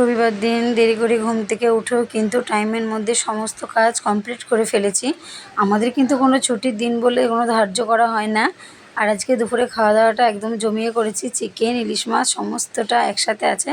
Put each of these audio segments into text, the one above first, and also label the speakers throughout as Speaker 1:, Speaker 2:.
Speaker 1: রবিবার দিন দেরি করে ঘুম থেকে উঠেও কিন্তু টাইমের মধ্যে সমস্ত কাজ কমপ্লিট করে ফেলেছি। আমাদের কিন্তু কোনো ছুটির দিন বলে কোনো ধার্য করা হয় না। আর আজকে দুপুরে খাওয়া দাওয়াটা একদম জমিয়ে করেছি। চিকেন, ইলিশ মাছ, সমস্তটা একসাথে আছে।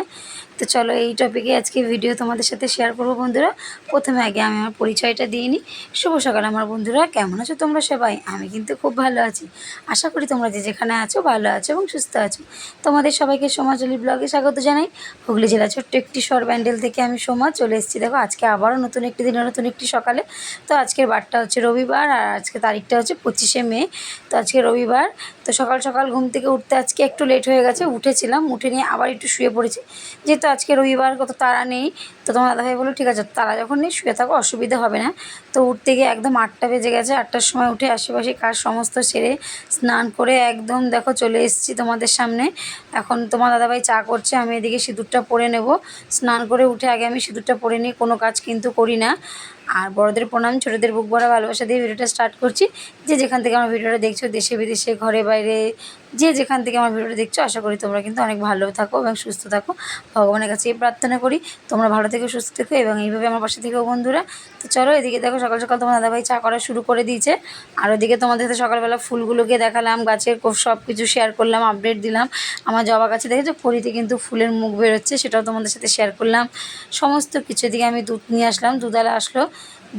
Speaker 1: তো চলো এই টপিকে আজকে ভিডিও তোমাদের সাথে শেয়ার করব বন্ধুরা। প্রথমে আগে আমি আমার পরিচয়টা দিয়ে নিই। শুভ সকাল আমার বন্ধুরা, কেমন আছো তোমরা সবাই? আমি কিন্তু খুব ভালো আছি। আশা করি তোমরা যে যেখানে আছো ভালো আছো এবং সুস্থ আছো। তোমাদের সবাইকে সমাজলি ব্লগে স্বাগত জানাই। হুগলি জেলা ছোট্ট একটি শর ব্যান্ডেল থেকে আমি সোমা চলে এসেছি। দেখো, আজকে আবারও নতুন একটি দিন নতুন একটি সকালে। তো আজকের বারটা হচ্ছে রবিবার আর আজকে তারিখটা হচ্ছে পঁচিশে মে। তো আজকে রবিবার। তো সকাল সকাল ঘুম থেকে উঠতে আজকে একটু লেট হয়ে গেছে, উঠেছিলাম। উঠে নিয়ে আবার একটু শুয়ে পড়েছি। যেহেতু আজকে রবিবার, কত তারা নেই। তো তোমার দাদাভাই বলল, ঠিক আছে তারা যখন নেই, শুয়ে থাকো, অসুবিধা হবে না। তো উঠতে গিয়ে একদম আটটা বেজে গেছে, আটটার সময় উঠে আশেপাশে কাজ সমস্ত সেরে স্নান করে একদম দেখো চলে এসেছি তোমাদের সামনে। এখন তোমার দাদাভাই চা করছে, আমি এদিকে সিঁদুরটা পরে নেব। স্নান করে উঠে আগে আমি সিঁদুরটা পরে নিই কোনো কাজ কিন্তু করি না। আর বড়দের প্রণাম, ছোটোদের বুক ভরা ভালোবাসা দিয়ে ভিডিওটা স্টার্ট করছি। যে যেখান থেকে আমার ভিডিওটা দেখছ, দেশে, বিদেশে, ঘরে, বাইরে, যে যেখান থেকে আমার ভিডিওটা দেখছ, আশা করি তোমরা কিন্তু অনেক ভালো থাকো এবং সুস্থ থাকো। ভগবানের কাছে প্রার্থনা করি, তোমরা ভালো থেকো, সুস্থ থেকো এবং এইভাবে আমার পাশে থেকেও বন্ধুরা। তো চলো এদিকে দেখো, সকাল সকাল তোমার দাদাভাই চা করা শুরু করে দিয়েছে। আর ওদিকে তোমাদের সাথে সকালবেলা ফুলগুলোকে দেখালাম, গাছের সব কিছু শেয়ার করলাম আপডেট দিলাম। আমার জবা গাছে দেখেছ কড়িতে কিন্তু ফুলের মুখ বেরোচ্ছে, সেটাও তোমাদের সাথে শেয়ার করলাম। সমস্ত কিছু দিকে আমি দুধ নিয়ে আসলাম দুধালা আসলো।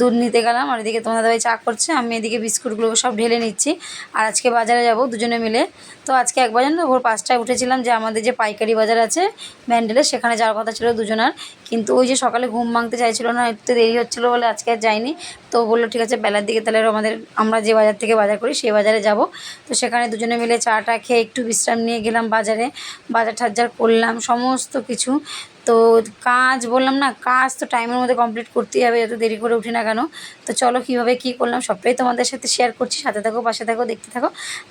Speaker 1: দুধ নিতে গেলাম, আর এদিকে তোমার দাদাভাই চা করছে, আমি এদিকে বিস্কুটগুলো সব ঢেলে নিচ্ছি, আর আজকে বাজারে যাব দুজনে মিলে। তো আজকে এক বাজার না ভোর পাঁচটায় উঠেছিলাম যে আমাদের যে পাইকারি বাজার আছে ব্যান্ডেলে সেখানে যাওয়ার কথা ছিল দুজনার। কিন্তু ওই যে সকালে ঘুম ভাঙতে চাইছিল না, একটু দেরি হচ্ছিল বলে আজকে আর যাইনি। তো বলল, ঠিক আছে, বেলার দিকে তাহলে আমাদের, আমরা যে বাজার থেকে বাজার করি, সেই বাজারে যাব। তো সেখানে দুজনে মিলে চাটা খেয়ে একটু বিশ্রাম নিয়ে গেলাম বাজারে। বাজার ঠাজার করলাম, সমস্ত কিছু। তো কাজ বললাম না, কাজ তো টাইমের মধ্যে কমপ্লিট করতেই হবে যত দেরি করে উঠি না কেন? তো চলো কীভাবে কী করলাম, সবটাই তোমাদের সাথে শেয়ার করছি, সাথে থাকো, পাশে থাকো, দেখতে থাকো।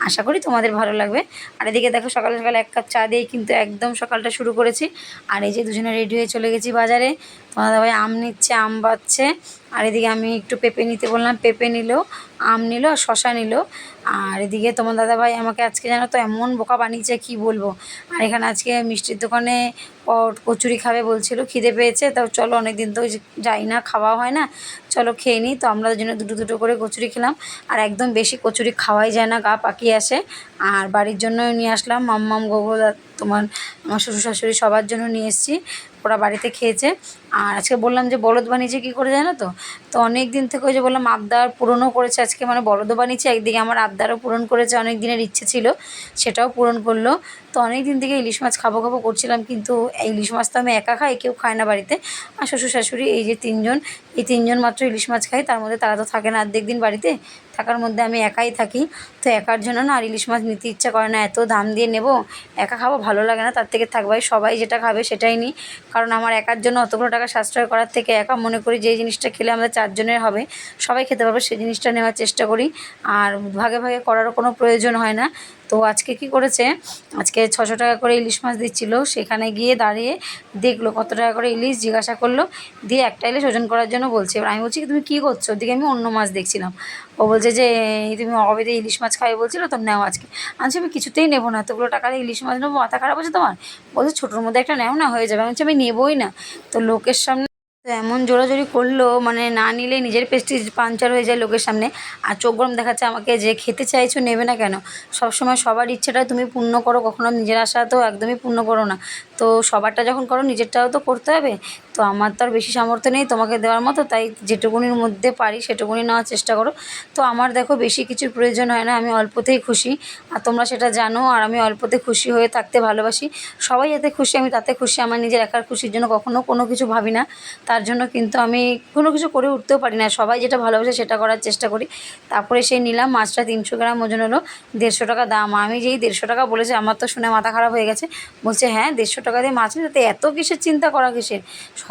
Speaker 1: আশা করি তোমাদের ভালো লাগবে। আর এদিকে দেখো সকালে সকালে এক কাপ চা দিয়েই কিন্তু একদম সকালটা শুরু করেছি। আর এই যে দুজনে রেডি হয়ে চলে গেছি বাজারে। তোমার দাদাভাই আম নিচ্ছে, আম বাচ্ছে আর এদিকে আমি একটু পেঁপে নিতে বললাম, পেঁপে নিল। আম নিল আর শশা নিল। আর এদিকে তোমার দাদাভাই আমাকে আজকে জানো তো এমন বোকা বানিয়েছে, কি বলব? আর এখানে আজকে মিষ্টির দোকানে কচুরি খাবে বলছিল, খিদে পেয়েছে। তো চলো অনেক দিন তো যাই না খাওয়া হয় না। চলো খেয়ে নিই তো আমরা জন্য দুটো দুটো করে কচুরি খেলাম। আর একদম বেশি কচুরি খাওয়াই যায় না, গা পাকিয়ে আসে। আর বাড়ির জন্য নিয়ে আসলাম। মাম্মাম গোগল তোমার আমার শ্বশুর শাশুড়ি সবার জন্য নিয়ে এসেছি। ওরা বাড়িতে খেয়েছে। আর আজকে বললাম যে বলদ বানিয়েছে কী করে জানো তো? তো অনেক দিন থেকে ওই যে বললাম আবদার পূরণও করেছে। আজকে মানে বলদও বানিয়েছে, একদিকে আমার আবদারও পূরণ করেছে অনেক দিনের ইচ্ছে ছিল, সেটাও পূরণ করল। তো অনেক দিন থেকে ইলিশ মাছ খাব খাব করছিলাম, কিন্তু এই ইলিশ মাছ তো আমি একা খাই, কেউ খায় না বাড়িতে। আর শ্বশুর শাশুড়ি, এই যে তিনজন, এই তিনজন মাত্র ইলিশ মাছ খাই তার মধ্যে তারা তো থাকে না অর্ধেক দিন বাড়িতে। থাকার মধ্যে আমি একাই থাকি। তো একার জন্য না আর ইলিশ মাছ নিতে ইচ্ছা করে না, এত দাম দিয়ে নেব, একা খাব ভালো লাগে না, তার থেকে থাকবাই সবাই যেটা খাবে সেটাই নিই। কারণ আমার একার জন্য অতগুলো টাকা সাশ্রয় করার থেকে একা মনে করি যে জিনিসটা খেলে আমাদের চারজনের হবে, সবাই খেতে পারবে, সেই জিনিসটা নেওয়ার চেষ্টা করি। আর ভাগে ভাগে করারও কোনো প্রয়োজন হয় না। তো আজকে কি করেছে, আজকে ছশো টাকা করে ইলিশ মাছ দিচ্ছিল, সেখানে গিয়ে দাঁড়িয়ে দেখল কত টাকা করে ইলিশ, জিজ্ঞাসা করল, দিয়ে একটা ইলিশ ওজন করার জন্য বলছে। এবার আমি বলছি, তুমি কী করছ? ওদিকে আমি অন্য মাছ দেখছিলাম। ও বলছে যে তুমি অবেদে ইলিশ মাছ খাবে বলছিল, তো নেও আজকে। আনছি আমি কিছুতেই নেব না, এতগুলো টাকা দিয়ে ইলিশ মাছ নেব, মাথা খারাপ হচ্ছে তোমার? বলছে, ছোটোর মধ্যে একটা নেও না, হয়ে যাবে। আমি আমি নেবোই না। তো লোকের সামনে এমন জোরাজোরি করল মানে না নিলে নিজের পেস্টিজ পাঞ্চার হয়ে যায় লোকের সামনে। আর চোখ গরম দেখাচ্ছে আমাকে যে, খেতে চাইছো, নেবে না কেন? সবসময় সবার ইচ্ছেটা তুমি পূর্ণ করো, কখনো নিজের আশা তো একদমই পূর্ণ করো না। তো সবারটা যখন করো, নিজেরটাও তো করতে হবে। তো আমার তো আর বেশি সামর্থ্য নেই তোমাকে দেওয়ার মতো, তাই যেটুকুনির মধ্যে পারি সেটুকুনি নেওয়ার চেষ্টা করো। তো আমার দেখো বেশি কিছুর প্রয়োজন হয় না, আমি অল্পতেই খুশি। আর তোমরা সেটা জানো, আর আমি অল্পতে খুশি হয়ে থাকতে ভালোবাসি। সবাই যাতে খুশি, আমি তাতে খুশি, আমার নিজের একার খুশির জন্য কখনো কোনো কিছু ভাবি না। তার জন্য কিন্তু আমি কোনো কিছু করে উঠতেও পারি না। সবাই যেটা ভালোবাসে সেটা করার চেষ্টা করি। তারপরে সেই নিলাম, মাছটা তিনশো গ্রাম ওজন হলো, দেড়শো টাকা দাম। আমি যেই দেড়শো টাকা বলেছে, আমার তো শুনে মাথা খারাপ হয়ে গেছে। বলছে হ্যাঁ দেড়শো টাকা দিয়ে মাছ নিতে এত কিসের চিন্তা করা কিসের?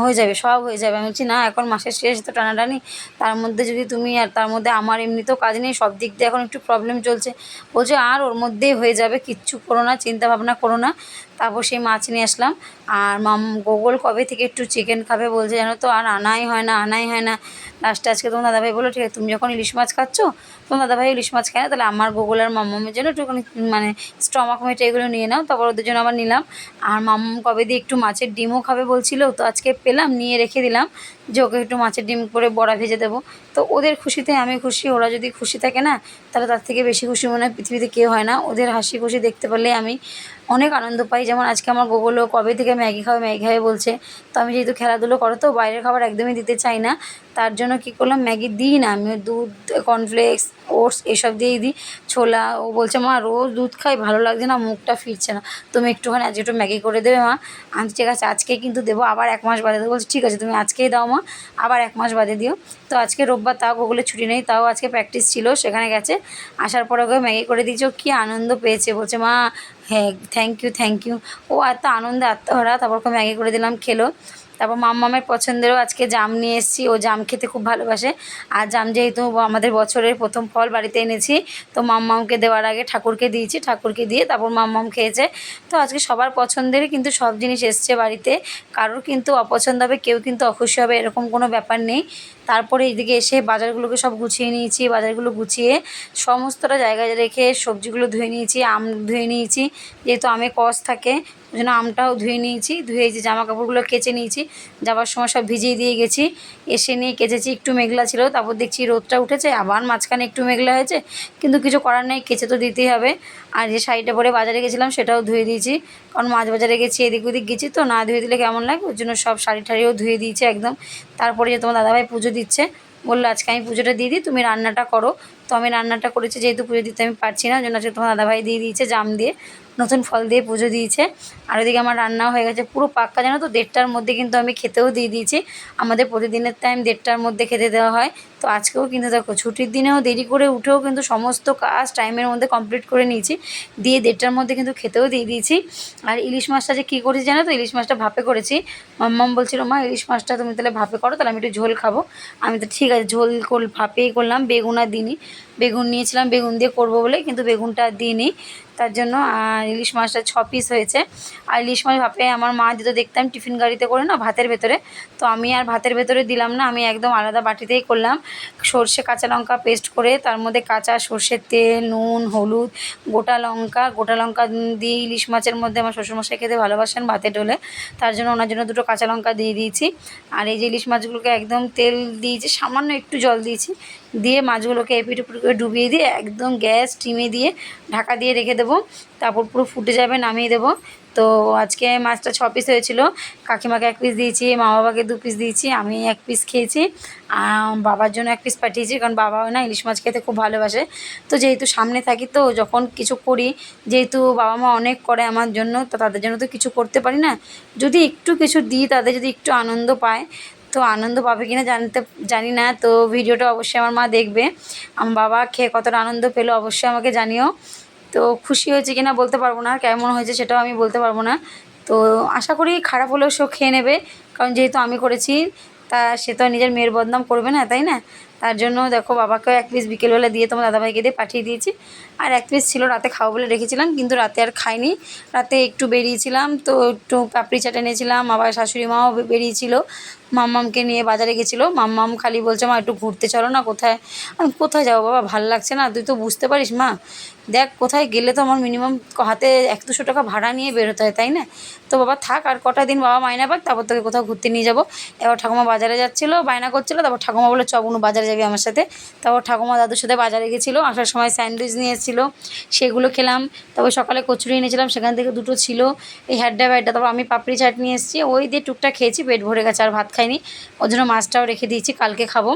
Speaker 1: হয়ে যাবে, সব হয়ে যাবে। আমি বলছি, না, এখন মাসের শেষ তো টানাটানি। তার মধ্যে যদি তুমি আর তার মধ্যে আমার এমনিতেও কাজ নেই, সব দিক দিয়ে এখন একটু প্রবলেম চলছে। বলছে, আর ওর মধ্যেই হয়ে যাবে, কিচ্ছু করো না, চিন্তা ভাবনা করো না। তারপর সেই মাছ নিয়ে আসলাম। আর মাম গোগল কবে থেকে একটু চিকেন খাবে বলছে জানো তো? আর আনাই হয় না, আনাই হয় না। লাস্টে আজকে তোমার দাদাভাই বলল, ঠিক আছে, তুমি যখন ইলিশ মাছ খাচ্ছ, তোমার দাদাভাই ইলিশ মাছ খায় না, তাহলে আমার গোগল আর মাম্মামের জন্য একটুখানি মানে স্টমাক মিট এগুলো নিয়ে নাও, তারপর ওদের জন্য আবার নিলাম। আর মাম্মাম কবে দিয়ে একটু মাছের ডিমও খাবে বলছিল, তো আজকে পেলাম, নিয়ে রেখে দিলাম। যে ওকে একটু মাছের ডিম করে বড়া ভেজে দেবো। তো ওদের খুশিতে আমি খুশি, ওরা যদি খুশি থাকে না, তাহলে তার থেকে বেশি খুশি মনে হয় পৃথিবীতে কেউ হয় না। ওদের হাসি খুশি দেখতে পারলে আমি অনেক আনন্দ পাই। যেমন আজকে আমার গোগলও কবে থেকে ম্যাগি খাবে? ম্যাগি খাবে বলছে, তো আমি যেহেতু খেলাধুলো করো, তো বাইরের খাবার একদমই দিতে চাই না। তার জন্য কী করলাম, ম্যাগি দিই না। আমি দুধ কর্নফ্লেক্স ওটস এসব দিয়েই দিই। ছোলা, ও বলছে, মা, রোজ দুধ খাই, ভালো লাগছে না, মুখটা ফিরছে না। তুমি একটুখানি আজকে একটু ম্যাগি করে দেবে, মা। আমি ঠিক আছে, আজকে কিন্তু দেবো, আবার এক মাস বাদে দেবো। বলছি, ঠিক আছে, তুমি আজকেই দাও, মা। আবার এক মাস বাদে দিও। তো আজকে রোববার, তাও গুগলে ছুটি নেই, তাও আজকে প্র্যাকটিস ছিল, সেখানে গেছে। আসার পরে ওকে ম্যাগি করে দিয়েছে, ও কী আনন্দ পেয়েছে। বলছে, মা হ্যাঁ থ্যাংক ইউ থ্যাংক ইউ ও এত আনন্দে আত্মহারা। তারপর ওকে ম্যাগি করে দিলাম, খেলো। তারপর মাম্মামের পছন্দেরও আজকে জাম নিয়ে এসেছি। ও জাম খেতে খুব ভালোবাসে। আর জাম যেহেতু আমাদের বছরের প্রথম ফল বাড়িতে এনেছি, তো মাম্মামকে দেওয়ার আগে ঠাকুরকে দিয়েছি। ঠাকুরকে দিয়ে তারপর মাম্মাম খেয়েছে। তো আজকে সবার পছন্দেরই কিন্তু সব জিনিস এসছে বাড়িতে। কারোর কিন্তু অপছন্দ হবে, কেউ কিন্তু অখুশি হবে, এরকম কোনো ব্যাপার নেই। তারপরে এইদিকে এসে বাজারগুলোকে সব গুছিয়ে নিয়েছি, বাজারগুলো গুছিয়ে সমস্তটা জায়গায় রেখে সবজিগুলো ধুয়ে নিয়েছি, আম ধুয়ে নিয়েছি, যেহেতু আমে কষ থাকে ওই জন্য আমটাও ধুয়ে নিয়েছি ধুয়েছি জামা কাপড়গুলো কেচে নিয়েছি, যাবার সময় সব ভিজিয়ে দিয়ে গেছি, এসে নিয়ে কেচেছি, একটু মেঘলা ছিল, তারপর দেখছি রোদটা উঠেছে, আবার মাঝখানে একটু মেঘলা হয়েছে, কিন্তু কিছু করার নেই, কেচে তো দিতেই হবে, আর যে শাড়িটা পরে বাজারে গেছিলাম সেটাও ধুয়ে দিয়েছি, কারণ মাছ বাজারে গেছি, এদিক ওদিক গেছি, তো না ধুয়ে দিলে কেমন লাগে ওর জন্য সব শাড়ি ঠাড়িও ধুয়ে দিয়েছি একদম তারপরে যে তোমার দাদাভাই পুজো দিচ্ছে, বলল, আজকে আমি পুজোটা দিয়ে দিই, তুমি রান্নাটা করো। তো আমি রান্নাটা করেছি, যেহেতু পুজো দিতে আমি পারছি না জন্য আজকে তোমার দাদাভাই দিয়ে দিয়েছে জাম দিয়ে। নতুন ফল দিয়ে পুজো দিয়েছে। আর ওইদিকে আমার রান্নাও হয়ে গেছে পুরো পাক্কা, জানো তো? দেড়টার মধ্যে কিন্তু আমি খেতেও দিয়ে দিয়েছি। আমাদের প্রতিদিনের টাইম দেড়টার মধ্যে খেতে দেওয়া হয়। তো আজকেও কিন্তু দেখো, ছুটির দিনেও দেরি করে উঠেও কিন্তু সমস্ত কাজ টাইমের মধ্যে কমপ্লিট করে নিয়েছি। দিয়ে দেড়টার মধ্যে কিন্তু খেতেও দিয়ে দিয়েছি। আর ইলিশ মাছটা যে কী করেছি জানো তো? ইলিশ মাছটা ভাপে করেছি। মাম্মাম বলছিল, মা, ইলিশ মাছটা তুমি তাহলে ভাপে করো, তাহলে আমি একটু ঝোল খাব। আমি তো ঠিক আছে, ঝোল ভাপেই করলাম, বেগুনা দিইনি। বেগুন নিয়েছিলাম, বেগুন দিয়ে করব বলে, কিন্তু বেগুনটা দিইনি। তার জন্য ইলিশ মাছটা ছ পিস হয়েছে। আর ইলিশ মাছ ভাপে আমার মা দিত দেখতাম টিফিন গাড়িতে করে না, ভাতের ভেতরে, তো আমি আর ভাতের ভেতরে দিলাম না, আমি একদম আলাদা বাটিতেই করলাম। সর্ষে কাঁচা লঙ্কা পেস্ট করে, তার মধ্যে কাঁচা সর্ষের তেল, নুন, হলুদ, গোটা লঙ্কা গোটা লঙ্কা দিয়ে ইলিশ মাছের মধ্যে আমার শ্বশুরমশাই খেতে ভালোবাসেন ভাতে ডোলে, তার জন্য ওনার জন্য দুটো কাঁচা লঙ্কা দিয়ে দিয়েছি। আর এই যে ইলিশ মাছগুলোকে একদম তেল দিয়েছি, সামান্য একটু জল দিয়েছি দিয়ে মাছগুলোকে এপিট উপিট করে ডুবিয়ে দিয়ে একদম গ্যাস স্টিমে দিয়ে ঢাকা দিয়ে রেখে দেবো। তারপর পুরো ফুটে যাবে, নামিয়ে দেবো। তো আজকে মাছটা ছ পিস হয়েছিল। কাকিমাকে এক পিস দিয়েছি, মা বাবাকে দু পিস দিয়েছি, আমি এক পিস খেয়েছি। বাবার জন্য এক পিস পাঠিয়েছি, কারণ বাবাও না ইলিশ মাছ খেতে খুব ভালোবাসে। তো যেহেতু সামনে থাকি, তো যখন কিছু করি, যেহেতু বাবা মা অনেক করে আমার জন্য, তো তাদের জন্য তো কিছু করতে পারি না। যদি একটু কিছু দিই, তাদের যদি একটু আনন্দ পায় তো আনন্দ পাবে কিনা জানতে, জানি না। তো ভিডিওটা অবশ্যই আমার মা দেখবে। আমার বাবা খেয়ে কতটা আনন্দ পেল অবশ্যই আমাকে জানিও। তো খুশি হয়েছে কিনা বলতে পারব না, কেমন হয়েছে সেটাও আমি বলতে পারব না। তো আশা করি খারাপ হলেও সেও খেয়ে নেবে, কারণ যেহেতু আমি করেছি, তা সে তো নিজের মেয়ের বদনাম করবে না, তাই না? তার জন্য দেখো বাবাকেও এক পিস বিকেলবেলা দিয়ে তোমার দাদাভাইকে দিয়ে পাঠিয়ে দিয়েছি। আর এক পিস ছিল রাতে খাব বলে রেখেছিলাম, কিন্তু রাতে আর খাইনি। রাতে একটু বেরিয়েছিলাম, তো একটু পাপড়ি চাট এনেছিলাম, আবার শাশুড়ি মাও বেরিয়েছিল। মাম্মামকে নিয়ে বাজারে গেছিল। মাম্মাম খালি বলছে, মা, একটু ঘুরতে চলো না, কোথায়? আমি কোথায় যাব বাবা? ভালো লাগছে না। তুই তো বুঝতে পারিস, মা। দেখ, কোথায় গেলে তো আমার মিনিমাম হাতে এক দুশো টাকা ভাড়া নিয়ে বেরোতে হয়, তাই না? তো বাবা, থাক, আর কটা দিন বাবা মায়না পাক, তারপর তোকে কোথাও ঘুরতে নিয়ে যাব। এবার ঠাকুমা বাজারে যাচ্ছিল, বায়না করছিল, তারপর ঠাকুমা বলে চবুনু বাজারে যাবি আমার সাথে। তারপর ঠাকুমা দাদুর সাথে বাজারে গেছিল, আসার সময় স্যান্ডউইচ নিয়ে এসেছিল, সেগুলো খেলাম। তারপর সকালে কচুরি এনেছিলাম, সেখান থেকে দুটো ছিল, এই হ্যাড্ডা ব্যাড্ডা তারপর আমি পাপড়ি চাট নিয়ে এসেছি, ওই দিয়ে টুকটা খেয়েছি, পেট ভরে গেছে, আর ভাত খাইনি। ওর জন্য মাছটাও রেখে দিয়েছি, কালকে খাব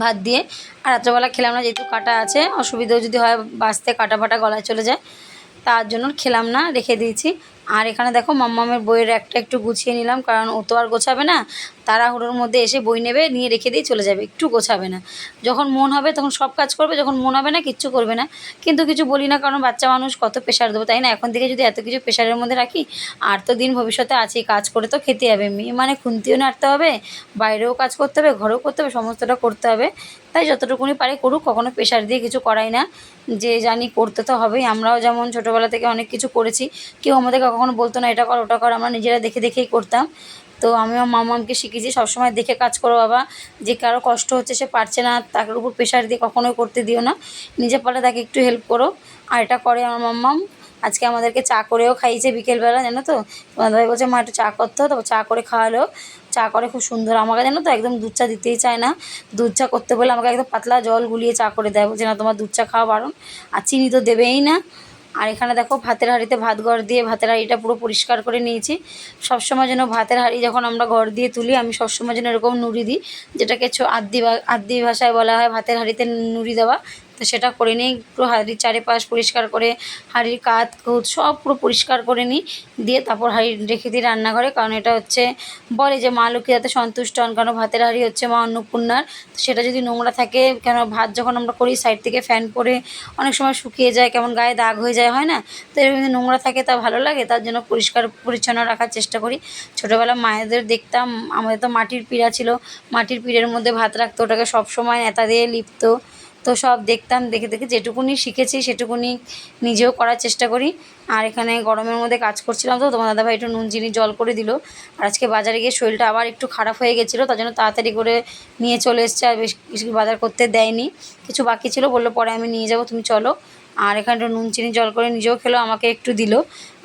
Speaker 1: ভাত দিয়ে। আর রাত্রেবেলা খেলাম না, যেহেতু কাটা আছে, অসুবিধাও যদি হয় বাঁচতে কাটা ফাটা গলায় চলে যায়, তার জন্য খেলাম না, রেখে দিয়েছি। আর এখানে দেখো মাম্মামের বইয়ের একটা একটু গুছিয়ে নিলাম, কারণ ও তো আর গোছাবে না। তাড়াহুড়োর মধ্যে এসে বই নেবে, নিয়ে রেখে দিয়ে চলে যাবে, একটু গোছাবে না। যখন মন হবে তখন সব কাজ করবে, যখন মন হবে না কিচ্ছু করবে না। কিন্তু কিছু বলি না, কারণ বাচ্চা মানুষ কত প্রেশার দেবো, তাই না? এখন থেকে যদি এত কিছু প্রেশারের মধ্যে রাখি, আর তো দিন ভবিষ্যতে আছে কাজ করে তো খেতে হবে। মেয়ে মানে খুন্তিও নাড়তে হবে, বাইরেও কাজ করতে হবে, ঘরেও করতে হবে, সমস্তটা করতে হবে। তাই যতটুকুনি পারে করুক, কখনো প্রেশার দিয়ে কিছু করাই না। যে জানি করতে তো হবেই, আমরাও যেমন ছোটোবেলা থেকে অনেক কিছু করেছি, কেউ আমাদেরকে কখনো বলতো না, এটা কর, ওটা কর। আমরা নিজেরা দেখে দেখেই করতাম। তো আমিও মামামকে শিখেছি সবসময় দেখে কাজ করো বাবা। যে কারও কষ্ট হচ্ছে সে পারছে না, তার উপর প্রেশার দিয়ে কখনোই করতে দিও না। নিজে পারলে তাকে একটু হেল্প করো। আর এটা করে আমার মাম্মাম। আজকে আমাদেরকে চা করেও খাইয়েছে বিকেলবেলা, জানো তো? ভাই বলছে, মা, একটু চা করতে তারপর চা করে খাওয়ালো। চা করে খুব সুন্দর। আমাকে জানো তো, একদম দুধ চা দিতেই চায় না। দুধ চা করতে বলে আমাকে একদম পাতলা জল গুলিয়ে চা করে দেয়। বলছে, না, তোমার দুধ চা খাওয়া বারণ। আর চিনি তো দেবেই না। আর এখানে দেখো ভাতের হাঁড়িতে ভাত ঘর দিয়ে ভাতের হাঁড়িটা পুরো পরিষ্কার করে নিয়েছি। সবসময় যেন ভাতের হাঁড়ি যখন আমরা ঘর দিয়ে তুলি, আমি সবসময় যেন এরকম নুড়ি দিই, যেটাকে আদি আদি ভাষায় বলা হয় ভাতের হাঁড়িতে নুড়ি দেওয়া। তো সেটা করে নিই, পুরো হাঁড়ির চারিপাশ পরিষ্কার করে, হাঁড়ির কাত কুত সব পুরো পরিষ্কার করে নিই, দিয়ে তারপর হাঁড়ি রেখে দিই রান্নাঘরে, কারণ এটা হচ্ছে বলে যে মা লক্ষ্মী যাতে সন্তুষ্ট হন, কারণ ভাতের হাঁড়ি হচ্ছে মা অন্নপূর্ণার সেটা যদি নোংরা থাকে, কেন ভাত যখন আমরা করি সাইড থেকে ফ্যান পরে অনেক সময় শুকিয়ে যায়, কেমন গায়ে দাগ হয়ে যায়, হয় না? তো এরকম যদি নোংরা থাকে তা ভালো লাগে, তার জন্য পরিষ্কার পরিচ্ছন্ন রাখার চেষ্টা করি। ছোটোবেলা মায়েদের দেখতাম, আমাদের তো মাটির পিড়া ছিল, মাটির পিড়ের মধ্যে ভাত রাখতো, ওটাকে সবসময় নেতা দিয়ে লিপতো তো সব দেখতাম, দেখে দেখে যেটুকুনি শিখেছি সেটুকুনি নিজেও করার চেষ্টা করি। আর এখানে গরমের মধ্যে কাজ করছিলাম তো তোমার দাদাভাই একটু নুন, চিনি, জল করে দিল। আর আজকে বাজারে গিয়ে শরীরটা আবার একটু খারাপ হয়ে গেছিল, তার জন্য তাড়াতাড়ি করে নিয়ে চলে এসছে আর বেশ কিছু বাজার করতে দেয়নি। কিছু বাকি ছিল, বলল পরে আমি নিয়ে যাব, তুমি চলো। আর এখানে একটু নুন, চিনি, জল করে নিজেও খেলো, আমাকে একটু দিল।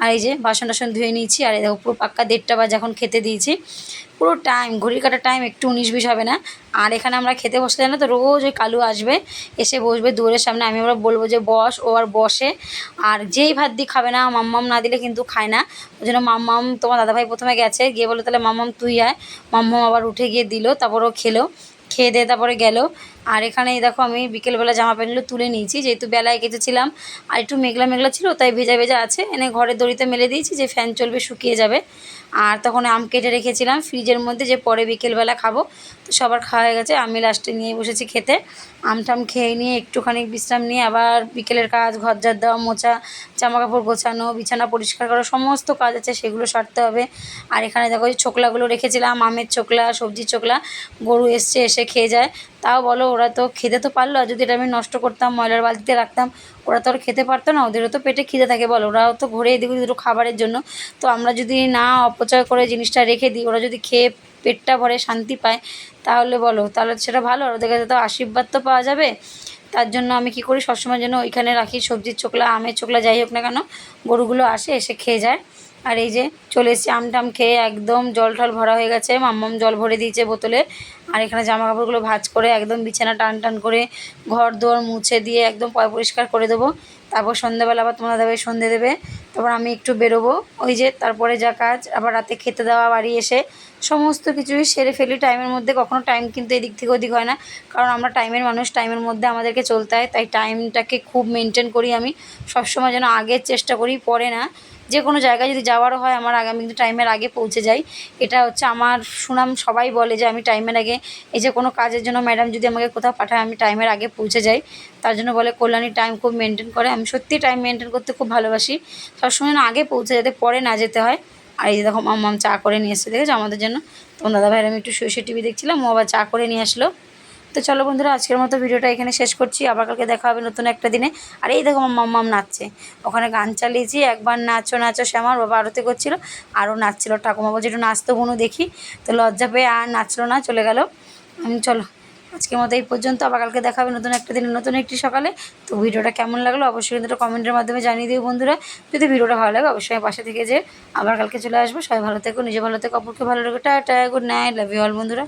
Speaker 1: আর এই যে বাসন টাসন ধুয়ে নিয়েছি, আর এই দেখো পুরো পাক্কা দেড়টা বাজে এখন খেতে দিয়েছি। পুরো টাইম ঘড়ির কাটার টাইম একটু উনিশ বিশ হবে না। আর এখানে আমরা খেতে বসতে জানো তো, রোজ ওই কালু আসবে, এসে বসবে দুয়ারের সামনে। আমি আমরা বলব যে বস, ও আর বসে। আর যেই ভাত দিয়ে খাবে না, মাম্মাম না দিলে কিন্তু খায় না। ওই জন্য মাম্মাম তোমার দাদাভাই প্রথমে গেছে, গিয়ে বলো তাহলে মাম্মাম তুই আয়। মাম্মাম আবার উঠে গিয়ে দিল, তারপর ও খেলো। খেয়ে দিয়ে তারপরে গেল। আর এখানে দেখো আমি বিকেলবেলা জামা প্যান্টগুলো তুলে নিয়েছি, যেহেতু বেলায় কেটেছিলাম আর একটু মেঘলা মেঘলা ছিল, তাই ভেজা ভেজা আছে। এনে ঘরের দড়িতে মেলে দিয়েছি যে ফ্যান চলবে, শুকিয়ে যাবে। আর তখন আম কেটে রেখেছিলাম ফ্রিজের মধ্যে যে পরে বিকেলবেলা খাব। তো সবার খাওয়া হয়ে গেছে, আমি লাস্টে নিয়ে বসেছি খেতে। আমটাম খেয়ে নিয়ে একটুখানি বিশ্রাম নিয়ে আবার বিকেলের কাজ ঘর ঝাড় দেওয়া, মোছা জামা কাপড় গোছানো, বিছানা পরিষ্কার করা, সমস্ত কাজ আছে, সেগুলো সারতে হবে। আর এখানে দেখো ছোকলাগুলো রেখেছিলাম, আমের চোকলা সবজির চোকলা গরু এসছে, এসে খেয়ে যায়। তাও বলো, ওরা তো খেতে তো পারল। আর যদি এটা আমি নষ্ট করতাম, ময়লার বালতিতে রাখতাম, ওরা তো আর খেতে পারতো না। ওদেরও তো পেটে খিদে থাকে, বলো। ওরাও তো ঘুরে এদিকে দুটো খাবারের জন্য। তো আমরা যদি না অপচয় করে জিনিসটা রেখে দিই, ওরা যদি খেয়ে পেটটা ভরে শান্তি পায়, তাহলে বলো। তাহলে সেটা ভালো। আর ওদের কাছে তো আশীর্বাদ তো পাওয়া যাবে। তার জন্য আমি কি করি? সবসময় যেন ওইখানে রাখি সবজির চোকলা, আমের চোকলা, যাই হোক না কেন, গরুগুলো আসে, এসে খেয়ে যায়। আর এই যে চলে এসেছি আম টাম খেয়ে একদম জল টল ভরা হয়ে গেছে। মাম্মাম জল ভরে দিয়েছে বোতলে। আর এখানে জামা কাপড়গুলো ভাজ করে একদম বিছানা টান টান করে ঘর দোর মুছে দিয়ে একদম পয় পরিষ্কার করে দেবো। তারপর সন্ধ্যেবেলা আবার তোমরা দেবে সন্ধে দেবে। তারপর আমি একটু বেরোবো। ওই যে তারপরে যা কাজ, আবার রাতে খেতে দেওয়া বাড়ি এসে সমস্ত কিছুই সেরে ফেলি। টাইমের মধ্যে কখনো টাইম কিন্তু এদিক থেকে ওদিক হয় না। কারণ আমরা টাইমের মানুষ টাইমের মধ্যে আমাদেরকে চলতে হয়। তাই টাইমটাকে খুব মেনটেন করি আমি। সবসময় যেন আগের চেষ্টা করি, পরে না। যে কোনো জায়গায় যদি যাওয়ারও হয়, আমার আগে আমি কিন্তু টাইমের আগে পৌঁছে যাই। এটা হচ্ছে আমার সুনাম, সবাই বলে যে আমি টাইমের আগে, এই যে কোনো কাজের জন্য ম্যাডাম যদি আমাকে কোথাও পাঠায়, আমি টাইমের আগে পৌঁছে যাই। তার জন্য বলে কল্যাণী টাইম খুব মেনটেন করে। আমি সত্যি টাইম মেনটেন করতে খুব ভালোবাসি। সবসময় আগে পৌঁছে যেতে, পরে না যেতে হয়। আর এই যে দেখো মাম্মাম চা করে নিয়ে এসছে, দেখেছ? আমাদের জন্য। তোমার দাদা ভাইয়ের আমি একটু শুয়ে টিভি দেখছিলাম, ও আবার চা করে নিয়ে আসলো। তো চলো বন্ধুরা, আজকের মতো ভিডিওটা এখানে শেষ করছি। আবার কালকে দেখা হবে নতুন একটা দিনে। আর এই দেখো আমার মাম্মাম নাচছে। ওখানে গান চালিয়েছি, একবার নাচো নাচো শ্যামার বাবা আরতি করছিল, আরও নাচছিল। ঠাকুমা বলছে, একটু নাচতো কোনো দেখি। তো লজ্জা পেয়ে আর নাচলো না, চলে গেল। আমি চলো। আজকের মতো এই পর্যন্ত। আবার কালকে দেখাবে নতুন একটা দিনে নতুন একটি সকালে। তো ভিডিওটা কেমন লাগল অবশ্যই কিন্তু কমেন্টের মাধ্যমে জানিয়ে দিও বন্ধুরা। যদি ভিডিওটা ভালো লাগে অবশ্যই পাশে থেকে যে আবার কালকে চলে আসব। সবাই ভালো থেকো, নিজে ভালো থেকো, অপরকে ভালো রেখো। টা good night love you all বন্ধুরা।